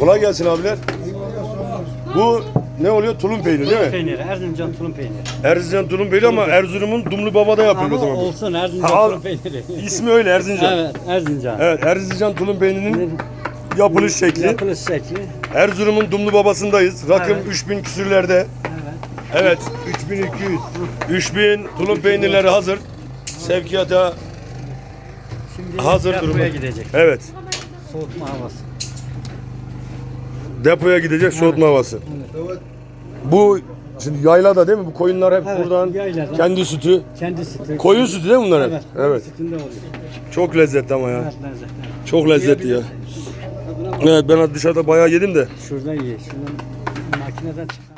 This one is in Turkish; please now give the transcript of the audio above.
Kolay gelsin abiler. Bu ne oluyor? Tulum peyniri değil mi? Peyniri, Erzincan tulum peyniri. Erzincan tulum peyniri ama Erzurum'un Dumlu Baba'da yapıyor o Ama zaman. olsun Erzincan Ha, tulum peyniri. İsmi öyle Erzincan. evet, Erzincan. Evet, Erzincan tulum peynirinin yapılış şekli. Yapılış şekli. Erzurum'un Dumlu Babası'ndayız. Rakım Evet. 3000 küsürlerde. Evet. Evet, 3200. 3000 tulum peynirleri hazır. Sevkiyata Şimdi hazır durumda. gidecek. Evet. Soğutma havası. Depoya gidecek soğutma havası. Bu şimdi yaylada değil mi? Bu koyunlar hep Evet, buradan yaylada. kendi sütü. Kendi sütü. Koyun sütü değil mi bunlar hep? Evet. Evet. Sütünde oluyor. Çok lezzetli ama ya. Evet, lezzetli. Çok lezzetli ya. Evet ben dışarıda bayağı yedim de. Şuradan ye. Şuradan makineden çıkan.